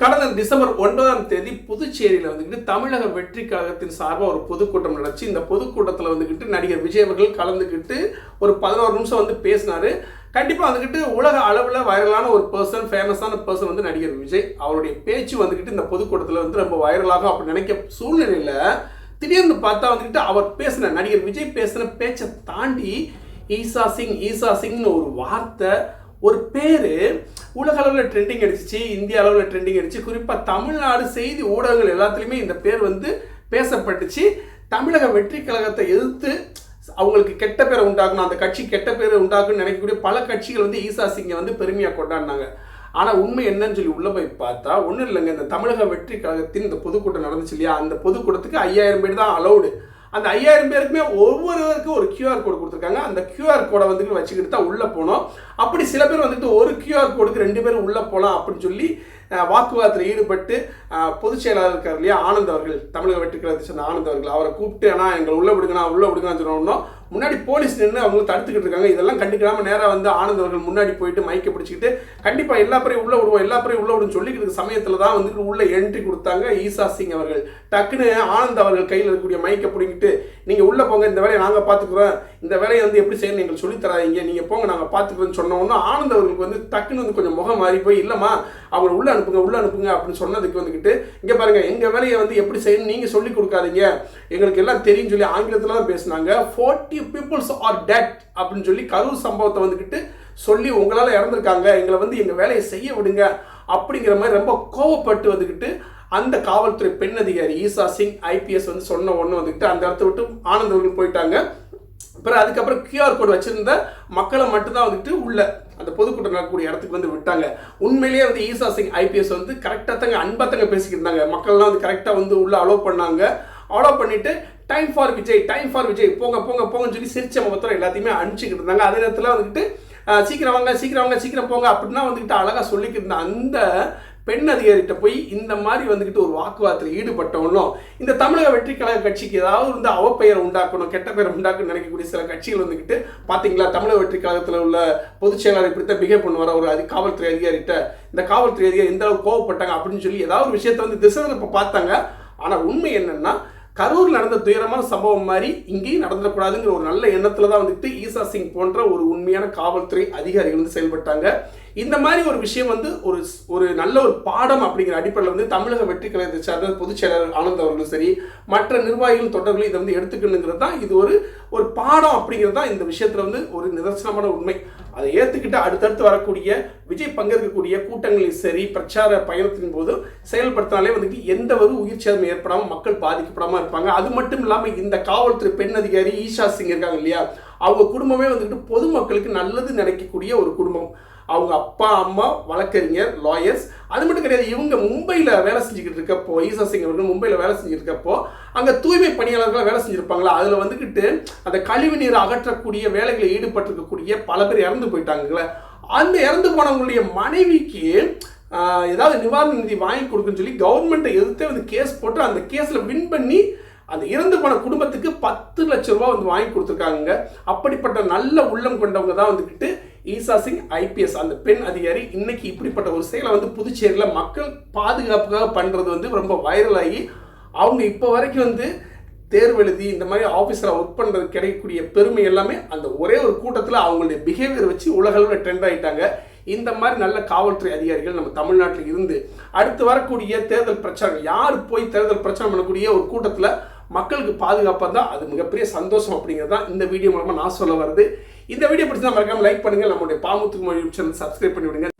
கடந்த டிசம்பர் ஒன்பதாம் தேதி புதுச்சேரியில் வந்துக்கிட்டு தமிழக வெற்றி கழகத்தின் சார்பாக ஒரு பொதுக்கூட்டம் நடந்துச்சு. இந்த பொதுக்கூட்டத்தில் வந்துக்கிட்டு நடிகர் விஜய் அவர்கள் கலந்துக்கிட்டு ஒரு பதினோரு நிமிஷம் வந்து பேசினாரு. கண்டிப்பாக வந்துக்கிட்டு உலக அளவில் வைரலான ஒரு பர்சன் ஃபேமஸான பர்சன் வந்து நடிகர் விஜய். அவருடைய பேச்சு வந்துக்கிட்டு இந்த பொதுக்கூட்டத்தில் வந்து ரொம்ப வைரலாகும் அப்படி நினைக்க சூழ்நிலையில் திடீர்னு பார்த்தா வந்துக்கிட்டு அவர் பேசின நடிகர் விஜய் பேசின பேச்சை தாண்டி ஈசா சிங் ஈசா சிங்னு ஒரு வார்த்தை ஒரு பேர் உலக அளவில் ட்ரெண்டிங் அடிச்சிச்சு இந்திய அளவில் ட்ரெண்டிங் அடிச்சு. குறிப்பாக தமிழ்நாடு செய்தி ஊடகங்கள் எல்லாத்துலேயுமே இந்த பேர் வந்து பேசப்பட்டுச்சு. தமிழக வெற்றி கழகத்தை எதிர்த்து அவங்களுக்கு கெட்ட பேரை உண்டாக்கணும் அந்த கட்சி கெட்ட பேரை உண்டாக்கணும்னு நினைக்கக்கூடிய பல கட்சிகள் வந்து ஈசா சிங்கை வந்து பெருமையாக கொண்டாடினாங்க. ஆனால் உண்மை என்னன்னு சொல்லி உள்ளே போய் பார்த்தா ஒன்றும் இல்லைங்க. இந்த தமிழக வெற்றி கழகத்தின் இந்த பொதுக்கூட்டம் நடந்துச்சு இல்லையா? அந்த பொதுக்கூட்டத்துக்கு ஐயாயிரம் பேர் தான் அலௌடு அந்த ஐயாயிரம் பேருக்குமே ஒவ்வொருவருக்கும் ஒரு கியூஆர் கோடு கொடுத்துருக்காங்க. அந்த கியூஆர் கோடை வந்துட்டு வச்சுக்கிட்டு தான் உள்ளே போனோம். அப்படி சில பேர் வந்துட்டு ஒரு கியூஆர் கோடுக்கு ரெண்டு பேரும் உள்ளே போகலாம் அப்படின்னு சொல்லி வாக்குவாதத்தில் ஈடுபட்டு பொதுச் செயலாளர் இருக்கார் இல்லையா ஆனந்த் அவர்கள் தமிழக வெற்றி சேர்ந்த ஆனந்த் அவர்கள் அவரை கூப்பிட்டு ஆனால் எங்களை உள்ளே விடுங்கண்ணா உள்ளே விடுங்கன்னு சொன்னோம் முன்னாடி போலீஸ் நின்று அவங்க தடுத்துக்கிட்டு இருக்காங்க. இதெல்லாம் கண்டுக்காமல் நேராக வந்து ஆனந்த் அவர்கள் முன்னாடி போயிட்டு மைக்கை பிடிச்சிக்கிட்டு கண்டிப்பாக எல்லா பேரையும் உள்ளே விடுவோம் எல்லா பேரையும் உள்ளே விடுன்னு சொல்லிக்கிட்டு இருக்க சமயத்தில் தான் வந்துட்டு உள்ளே என்ட்ரி கொடுத்தாங்க ஈசா சிங் அவர்கள். டக்குன்னு ஆனந்த் அவர்கள் கையில் இருக்கக்கூடிய மைக்கை பிடிங்கிட்டு நீங்கள் உள்ளே போங்க இந்த வேலையை நாங்கள் பார்த்துக்குறோம். இந்த வேலையை வந்து எப்படி செய்யணும் எங்களுக்கு சொல்லித்தராதீங்க நீங்கள் போங்க நாங்கள் பார்த்துக்குறோன்னு சொன்னோம் சொன்னோன்னா ஆனந்த் அவர்களுக்கு வந்து டக்குன்னு வந்து கொஞ்சம் முகம் மாறி போய் இல்லைம்மா அவர் உள்ள அனுப்புங்க உள்ள அனுப்புங்க அப்படின்னு சொன்னதுக்கு வந்துக்கிட்டு இங்கே பாருங்க எங்கள் வேலையை வந்து எப்படி செய்யணும் நீங்கள் சொல்லி கொடுக்காதீங்க. எங்களுக்கு எல்லாம் தெரியும் சொல்லி ஆங்கிலத்தில் தான் பேசினாங்க. ஃபோர்ட்டி பீப்புள்ஸ் ஆர் டெட் அப்படின்னு சொல்லி கரூர் சம்பவத்தை வந்துக்கிட்டு சொல்லி உங்களால் இறந்துருக்காங்க. எங்களை வந்து எங்கள் வேலையை செய்ய விடுங்க அப்படிங்கிற மாதிரி ரொம்ப கோவப்பட்டு வந்துக்கிட்டு அந்த காவல்துறை பெண் அதிகாரி ஈசா சிங் ஐபிஎஸ் வந்து சொன்ன ஒன்று வந்துக்கிட்டு அந்த இடத்த விட்டு ஆனந்தவர்கள் போயிட்டாங்க. அப்புறம் அதுக்கப்புறம் கியூஆர் கோடு வச்சிருந்த மக்களை மட்டும்தான் வந்துட்டு உள்ள அந்த பொதுக்கூட்டம் நடக்கக்கூடிய இடத்துக்கு வந்து விட்டாங்க. உண்மையிலேயே வந்து ஈசா சிங் ஐபிஎஸ் வந்து கரெக்டாக தங்க அன்பா பேசிக்கிட்டு இருந்தாங்க மக்கள்லாம் வந்து கரெக்டாக வந்து உள்ள அலோவ் பண்ணாங்க. அலோவ் பண்ணிட்டு time for Vijay time for Vijay போங்க போங்க போங்கன்னு சொல்லி சிரிச்ச முகத்தில் எல்லாத்தையுமே அனுப்பிச்சிக்கிட்டு இருந்தாங்க. அதே நேரத்தில் வந்துட்டு சீக்கிரம் வாங்க சீக்கிரம் வாங்க சீக்கிரம் போங்க அப்படின்னா வந்துக்கிட்டு அழகாக சொல்லிக்கிட்டு இருந்த அந்த பெண் அதிகாரிகிட்ட போய் இந்த மாதிரி வந்துக்கிட்டு ஒரு வாக்குவாதத்தில் ஈடுபட்டவனும் இந்த தமிழக வெற்றி கழக கட்சிக்கு ஏதாவது வந்து அவப்பெயரை உண்டாக்கணும் கெட்ட பெயரை உண்டாக்கணும்னு நினைக்கக்கூடிய சில கட்சிகள் வந்துக்கிட்டு பார்த்தீங்களா தமிழக வெற்றி கழகத்தில் உள்ள பொதுச் செயலாளர் இப்படித்தான் பிஹேவ் பண்ணுவார் ஒரு அது காவல்துறை அதிகாரிகிட்ட. இந்த காவல்துறை அதிகாரி எந்த அளவுக்கு கோவப்பட்டாங்க அப்படின்னு சொல்லி ஏதாவது ஒரு விஷயத்தை வந்து திசை இப்போ பார்த்தாங்க. ஆனால் உண்மை என்னென்னா கரூர் நடந்த துயரமான சம்பவம் மாதிரி இங்கேயும் நடந்துடக்கூடாதுங்கிற ஒரு நல்ல எண்ணத்தில் தான் வந்துட்டு ஈசா சிங் போன்ற ஒரு உண்மையான காவல்துறை அதிகாரிகள் வந்து செயல்பட்டாங்க. இந்த மாதிரி ஒரு விஷயம் வந்து ஒரு ஒரு நல்ல ஒரு பாடம் அப்படிங்கிற அடிப்படையில் வந்து தமிழக வெற்றி கழகத்தை சார்ந்த பொதுச் செயலாளர் ஆனந்த் அவர்களும் சரி மற்ற நிர்வாகிகள் தொண்டர்களும் இதை வந்து எடுத்துக்கணுங்கிறது தான் இது ஒரு ஒரு பாடம் அப்படிங்கிறது தான் இந்த விஷயத்தில் வந்து ஒரு நிதர்சனமான உண்மை. அதை ஏற்றுக்கிட்டு அடுத்தடுத்து வரக்கூடிய விஜய் பங்கேற்கக்கூடிய கூட்டங்களில் சரி பிரச்சார பயணத்தின் போது செயல்படுத்தினாலே வந்துட்டு எந்த ஒரு உயிர் சேதம் ஏற்படாமல் மக்கள் பாதிக்கப்படாமல் இருப்பாங்க. அது மட்டும் இல்லாமல் இந்த காவல்துறை பெண் அதிகாரி ஈஷா சிங் இருக்காங்க இல்லையா? அவங்க குடும்பமே வந்துட்டு பொதுமக்களுக்கு நல்லது நினைக்கக்கூடிய ஒரு குடும்பம். அவங்க அப்பா அம்மா வழக்கறிஞர் லாயர்ஸ் அது மட்டும் கிடையாது இவங்க மும்பையில் வேலை செஞ்சுக்கிட்டு இருக்கப்போ ஈசா சிங் அவர்கள் மும்பையில் வேலை செஞ்சுட்டு இருக்கப்போ அங்கே தூய்மை பணியாளர்களாக வேலை செஞ்சுருப்பாங்களா? அதில் வந்துக்கிட்டு அந்த கழிவு நீர் அகற்றக்கூடிய வேலைகளில் ஈடுபட்டிருக்கக்கூடிய பல பேர் இறந்து போயிட்டாங்கல்ல. அந்த இறந்து போனவங்களுடைய மனைவிக்கு ஏதாவது நிவாரண நிதி வாங்கி கொடுக்குன்னு சொல்லி கவர்மெண்ட்டை எதிர்த்தே வந்து கேஸ் போட்டு அந்த கேஸில் வின் பண்ணி அந்த இறந்து போன குடும்பத்துக்கு பத்து லட்ச ரூபா வந்து வாங்கி கொடுத்துருக்காங்க அப்படிப்பட்ட நல்ல உள்ளம் கொண்டவங்க தான் வந்துக்கிட்டு ஈசா சிங் ஐபிஎஸ் அந்த பெண் அதிகாரி இன்னைக்கு இப்படிப்பட்ட ஒரு செயலை வந்து புதுச்சேரியில் மக்கள் பாதுகாப்புக்காக பண்ணுறது வந்து ரொம்ப வைரலாகி அவங்க இப்போ வரைக்கும் வந்து தேர்வு எழுதி இந்த மாதிரி ஆஃபீஸில் ஒர்க் பண்ணுறது கிடைக்கக்கூடிய பெருமை எல்லாமே அந்த ஒரே ஒரு கூட்டத்தில் அவங்களுடைய பிஹேவியர் வச்சு உலகளவில் ட்ரெண்ட் ஆகிட்டாங்க இந்த மாதிரி நல்ல காவல்துறை அதிகாரிகள் நம்ம தமிழ்நாட்டில் இருந்து அடுத்து வரக்கூடிய தேர்தல் பிரச்சாரம் யார் போய் தேர்தல் பிரச்சாரம் பண்ணக்கூடிய ஒரு கூட்டத்தில் மக்களுக்கு பாதுகாப்பாக தான் அது மிகப்பெரிய சந்தோஷம் அப்படிங்கிறது தான் இந்த வீடியோ மூலமாக நான் சொல்ல வருது இந்த வீடியோ பிடிச்சா மறக்காம லைக் பண்ணுங்கள் நம்மளுடைய பாமுத்துக்கு மொழி சேனல் சப்ஸ்கிரைப் பண்ணி விடுங்க